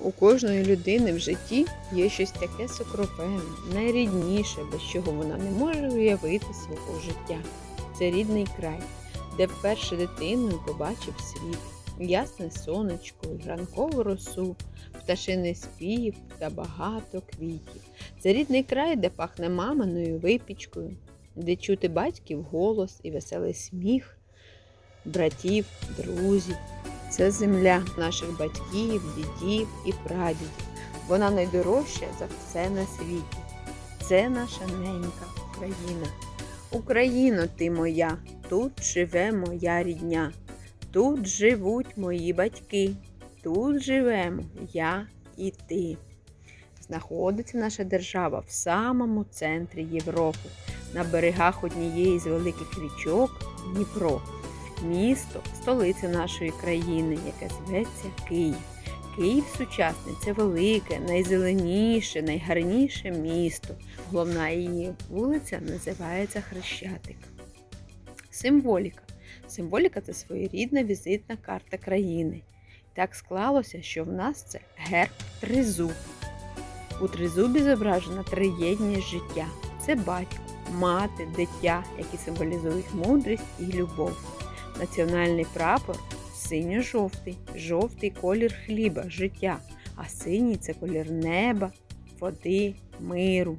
У кожної людини в житті є щось таке сокровенне, найрідніше, без чого вона не може уявити свого життя. Це рідний край, де вперше дитиною побачив світ, ясне сонечко, ранкову росу, пташиний спів та багато квітів. Це рідний край, де пахне маминою випічкою, де чути батьків голос і веселий сміх, братів, друзів. Це земля наших батьків, дідів і прадідів. Вона найдорожча за все на світі. Це наша ненька Україна. Україно, ти моя, тут живе моя рідня, тут живуть мої батьки, тут живемо я і ти. Знаходиться наша держава в самому центрі Європи, на берегах однієї з великих річок Дніпро. Місто столиця нашої країни, яке зветься Київ. Київ сучасний це велике, найзеленіше, найгарніше місто. Головна її вулиця називається Хрещатик. Символіка. Символіка це своєрідна візитна карта країни. Так склалося, що в нас це герб тризуб. У тризубі зображена триєдність життя. Це батько, мати, дитя, які символізують мудрість і любов. Національний прапор синьо-жовтий, жовтий колір хліба, життя, а синій це колір неба, води, миру.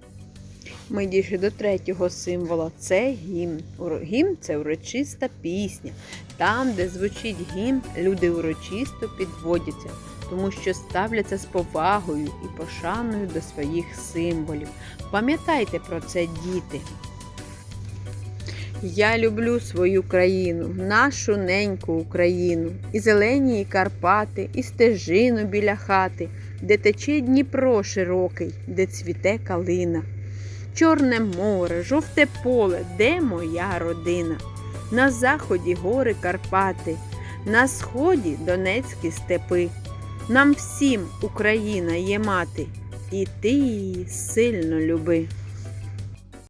Ми дійшли до третього символа це гімн. Гімн це урочиста пісня. Там, де звучить гімн, люди урочисто підводяться, тому що ставляться з повагою і пошаною до своїх символів. Пам'ятайте про це, діти. Я люблю свою країну, нашу неньку Україну, і зелені її Карпати, і стежину біля хати, де тече Дніпро широкий, де цвіте калина. Чорне море, жовте поле, де моя родина? На заході гори Карпати, на сході Донецькі степи. Нам всім Україна є мати, і ти її сильно люби.